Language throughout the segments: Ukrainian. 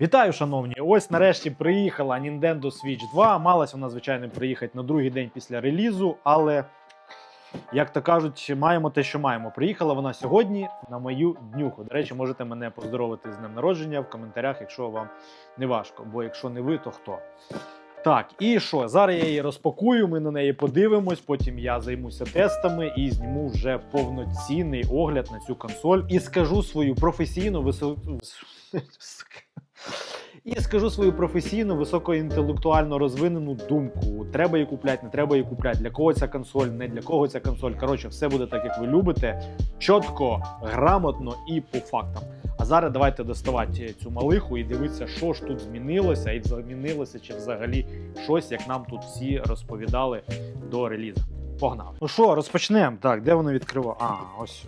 Вітаю, шановні! Ось нарешті приїхала Nintendo Switch 2. Малась вона, звичайно, приїхати на другий день після релізу, але, як то кажуть, маємо те, що маємо. Приїхала вона сьогодні на мою днюху. До речі, можете мене поздоровити з днем народження в коментарях, якщо вам не важко. Бо якщо не ви, то хто? Так, і що? Зараз я її розпакую, ми на неї подивимось, потім я займуся тестами і зніму вже повноцінний огляд на цю консоль і скажу свою професійну високу. І скажу свою професійну, високоінтелектуально розвинену думку. Треба її купляти, не треба її купляти. Для кого ця консоль, не для кого ця консоль. Коротше, все буде так, як ви любите. Чітко, грамотно і по фактам. А зараз давайте доставати цю малиху і дивитися, що ж тут змінилося, і змінилося чи взагалі щось, як нам тут всі розповідали до релізу. Погнали. Ну що, розпочнемо. Так, де воно відкриває? А, ось.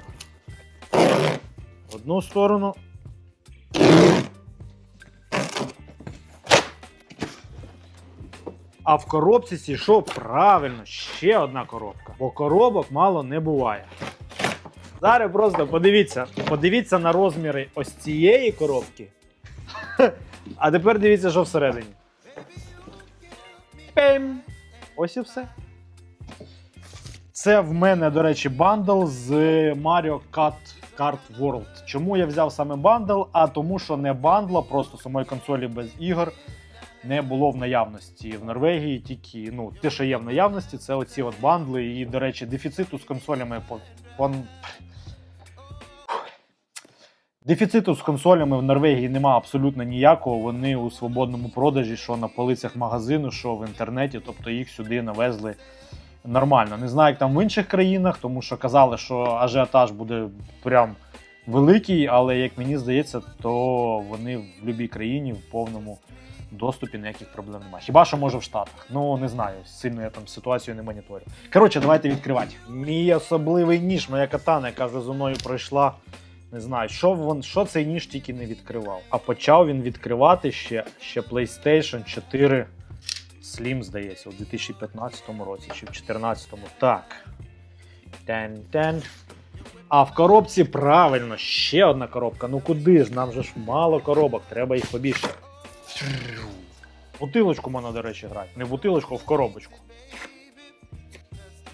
Одну сторону. А в коробці ці що правильно, ще одна коробка. Бо коробок мало не буває. Зараз просто подивіться, подивіться на розміри ось цієї коробки. А тепер дивіться, що всередині. Пем! Ось і все. Це в мене, до речі, бандл з Mario Kart Kart World. Чому я взяв саме бандл? А тому, що не бандла, просто самої консолі без ігор не було в наявності в Норвегії. Тільки ну, те, що є в наявності, це оці от бандли. І, до речі, дефіциту з консолями по. по... Дефіциту з консолями в Норвегії нема абсолютно ніякого. Вони у свободному продажі, що на полицях магазину, що в інтернеті, тобто їх сюди навезли нормально. Не знаю, як там в інших країнах, тому що казали, що ажіотаж буде прям великий, але як мені здається, то вони в будь-якій країні в повному доступі ніяких проблем немає. Хіба що може в Штатах? Ну не знаю, сильно я там ситуацію не моніторю. Коротше, давайте відкривати. Мій особливий ніж, моя катана, яка вже зі мною пройшла. Не знаю, що вон, що цей ніж тільки не відкривав. А почав він відкривати ще, ще PlayStation 4 Slim, здається, у 2015 році чи в 2014. Так. Тен-тен. А в коробці правильно, ще одна коробка. Ну куди ж? Нам же ж мало коробок, треба їх побільше. Бутилочку можна, до речі, грати. Не в бутилочку, а в коробочку.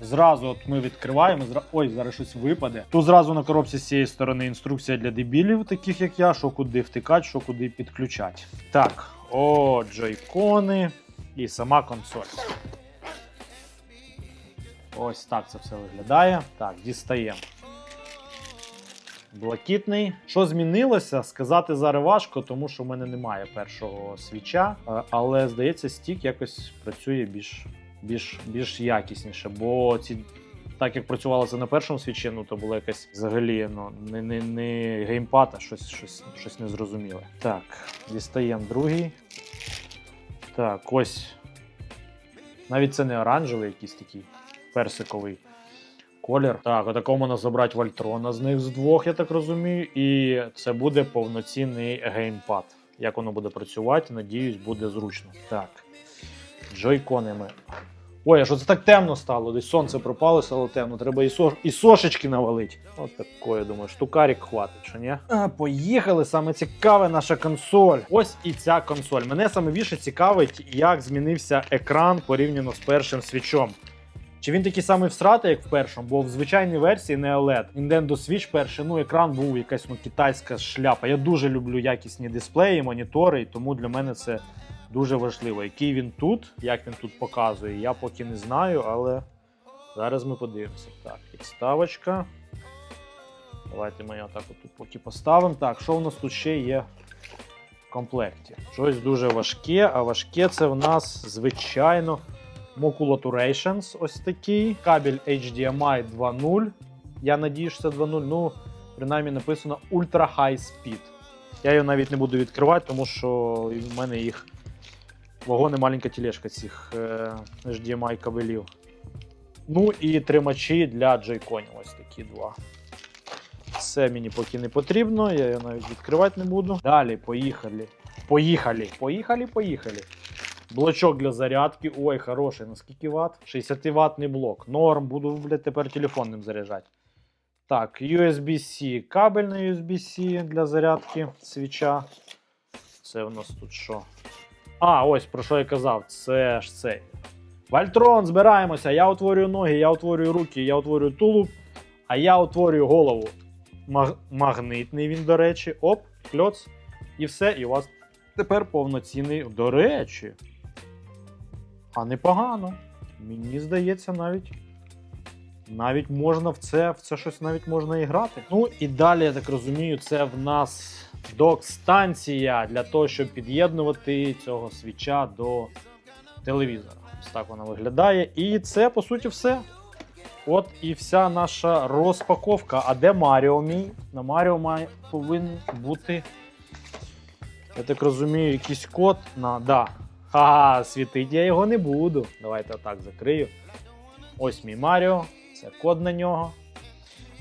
Зразу от ми відкриваємо. Зра... Ой, зараз щось випаде. Тут зразу на коробці з цієї сторони інструкція для дебілів, таких як я, що куди втикати, що куди підключати. Так, о, джойкони і сама консоль. Ось так це все виглядає. Так, дістаємо. Блакитний. Що змінилося? Сказати зараз важко, тому що в мене немає першого свіча. Е, Але здається, стік якось працює більш, більш, більш якісніше. Бо ці. Так як працювало це на першому свічі, ну то було якесь взагалі ну, не, не, не геймпад, а щось, щось, щось незрозуміле. Так, дістаємо другий. Так, ось. Навіть це не оранжевий, якийсь такий персиковий колір. Так, отакого можна забрати Вольтрона з них з двох, я так розумію. І це буде повноцінний геймпад. Як воно буде працювати, надіюсь, буде зручно. Так. Джойкони ми. Ой, а що це так темно стало? Десь сонце пропало, стало темно. Треба і, сош... і сошечки навалити. От такое, думаю, штукарик хватить, що ні? А, поїхали. Саме цікаве наша консоль. Ось і ця консоль. Мене саме більше цікавить, як змінився екран порівняно з першим свічом. Чи він такий самий всратий, як в першому, бо в звичайній версії не OLED. Nintendo Switch перший, ну екран був якась ну, китайська шляпа. Я дуже люблю якісні дисплеї, монітори, і тому для мене це дуже важливо. Який він тут, як він тут показує, я поки не знаю, але зараз ми подивимося. Так, підставочка. Давайте ми так отут поки поставимо. Так, що в нас тут ще є в комплекті? Щось дуже важке, а важке це в нас, звичайно. Moculaturations ось такий. Кабель HDMI 2.0. Я надію, що це 2.0. Ну, принаймні написано Ultra High Speed. Я його навіть не буду відкривати, тому що в мене їх вагони маленька тележка цих е, HDMI кабелів. Ну і тримачі для джойконів. Ось такі два. Це мені поки не потрібно, я його навіть відкривати не буду. Далі, поїхали. Поїхали. Поїхали, поїхали. Блочок для зарядки. Ой, хороший. На скільки ватт? 60 ваттний блок. Норм, буду, блядь, тепер телефонним заряджати. Так, USB-C. Кабель на USB-C для зарядки свіча. Це Це в нас тут що? А, ось про що я казав. Це ж цей. Вальтрон, збираємося. Я утворюю ноги, я утворюю руки, я утворюю тулуб, а я утворюю голову. Маг- магнитний він, до речі. Оп, кльоц. І все. І у вас тепер повноцінний. До речі. А непогано. Мені здається, навіть. Навіть можна в це, в це щось навіть можна і грати. Ну і далі, я так розумію, це в нас док-станція для того, щоб під'єднувати цього свіча до телевізора. Ось так вона виглядає. І це, по суті, все. От і вся наша розпаковка. А де Маріо мій? На Маріо має повинен бути. Я так розумію, якийсь код на. Да. Ха, світить я його не буду. Давайте отак закрию. Ось мій Маріо. Це код на нього.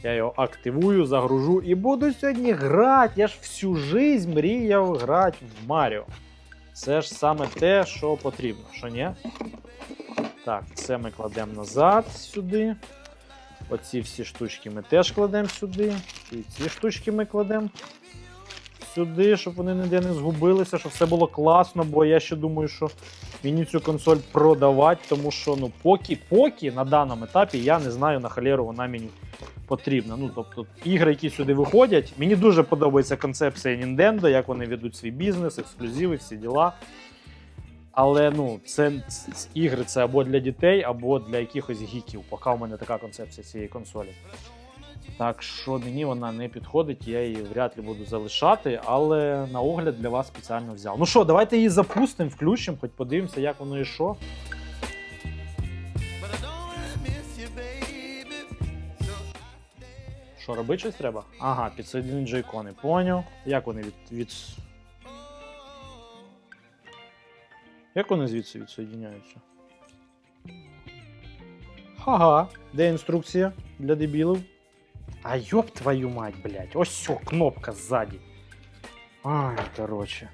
Я його активую, загружу і буду сьогодні грати. Я ж всю жизнь мріяв грати в Маріо. Це ж саме те, що потрібно, що ні? Так, це ми кладемо назад сюди. Оці всі штучки ми теж кладемо сюди. І ці штучки ми кладемо сюди, щоб вони ніде не згубилися, щоб все було класно, бо я ще думаю, що мені цю консоль продавати, тому що ну, поки, поки на даному етапі я не знаю на халеру вона мені потрібна. Ну, тобто, ігри, які сюди виходять, мені дуже подобається концепція Nintendo, як вони ведуть свій бізнес, ексклюзиви, всі діла. Але ну, це, ігри це або для дітей, або для якихось гіків. Поки у мене така концепція цієї консолі. Так що мені вона не підходить, я її вряд ли буду залишати, але на огляд для вас спеціально взяв. Ну що, давайте її запустимо, включимо, хоч подивимося, як воно і що. Що, робити щось треба? Ага, підсоединити джойкони. Поняв. Як вони від. від... Як вони звідси відсоєдиняються? Ага, де інструкція для дебілів? А ёб твою мать, блядь. Ось все, кнопка сзади. Ай, короче.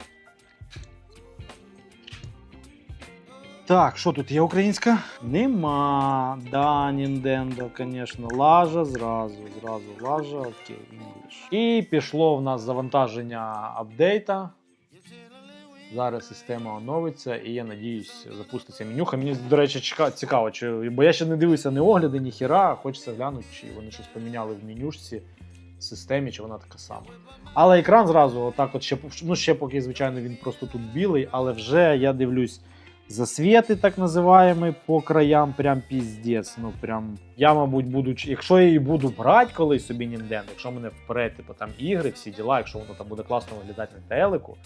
Так, що тут є українська? Нема. Да, Nintendo, звісно. Лажа зразу, зразу лажа, окей, English. І пішло в нас завантаження апдейта. Зараз система оновиться, і я надіюсь, запуститься менюха. Мені, до речі, цікаво, чи, бо я ще не дивився не огляди, ні хіра, хочеться глянути, чи вони щось поміняли в менюшці в системі, чи вона така сама. Але екран зразу, отак, от ще, ну ще поки, звичайно, він просто тут білий, але вже я дивлюсь. Засвіти, так називаємо, по краям, прям піздець. Ну прям. Я, мабуть, буду. Якщо я її буду брати колись собі Nintendo, якщо мене вперед, типу там ігри, всі діла, якщо воно там буде класно виглядати на телеку,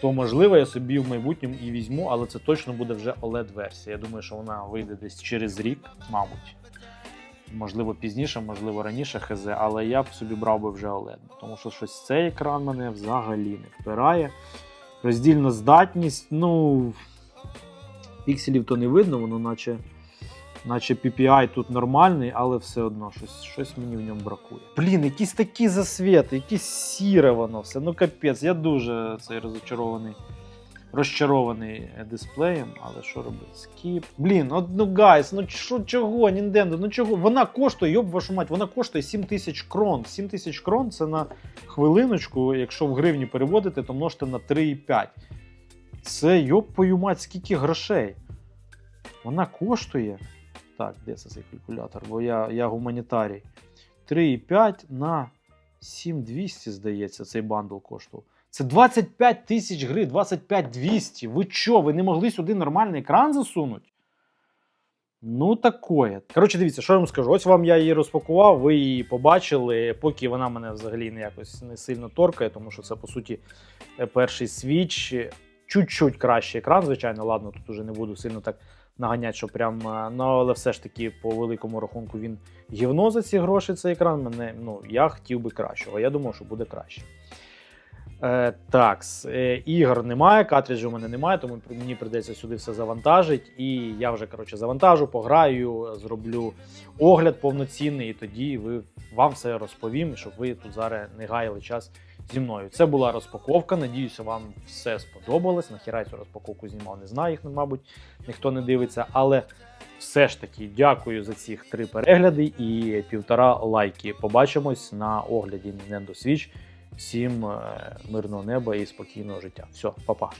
то можливо я собі в майбутньому і візьму, але це точно буде вже OLED-версія. Я думаю, що вона вийде десь через рік, мабуть. Можливо, пізніше, можливо, раніше хз, але я б собі брав би вже OLED. Тому що щось цей екран мене взагалі не впирає. Роздільна здатність, ну. Пікселів то не видно, воно наче, наче PPI тут нормальний, але все одно щось, щось мені в ньому бракує. Блін, якісь такі засвіти, якісь сіре воно все. Ну капець, я дуже цей розочарований. Розчарований е, дисплеєм, але що робити? Скіп. Блін, от, ну гайс, ну що, чого, Nintendo, ну чого? Вона коштує, йоб вашу мать, вона коштує 7 тисяч крон. 7 тисяч крон це на хвилиночку, якщо в гривні переводити, то множте на 3,5. Це йопою мать, скільки грошей. Вона коштує. Так, де це цей калькулятор? Бо я, я гуманітарій. 3,5 на 7200, здається, цей бандл коштував. Це 25 тисяч гривень, 25 200. Ви що, ви не могли сюди нормальний екран засунути? Ну, такое. Коротше, дивіться, що я вам скажу. Ось вам я її розпакував, ви її побачили, поки вона мене взагалі не якось не сильно торкає, тому що це, по суті, перший свіч. Чуть-чуть кращий екран, звичайно, ладно, тут уже не буду сильно так наганяти, що прям. е, Ну, але все ж таки, по великому рахунку, він гівно за ці гроші, цей екран. Мене, ну, я хотів би кращого. Я думав, що буде краще. Е, так, е, ігор немає, картриджу у мене немає, тому мені прийдеться сюди все завантажити. І я вже коротше, завантажу, пограю, зроблю огляд повноцінний, і тоді ви, вам все розповім, щоб ви тут зараз не гаяли час зі мною. Це була розпаковка. Надіюся, вам все сподобалось. Нахіра цю розпаковку знімав, не знаю їх, мабуть, ніхто не дивиться. Але все ж таки дякую за ці три перегляди і півтора лайки. Побачимось на огляді Nintendo Switch Всім е, мирного неба і спокійного життя. Все, па-па.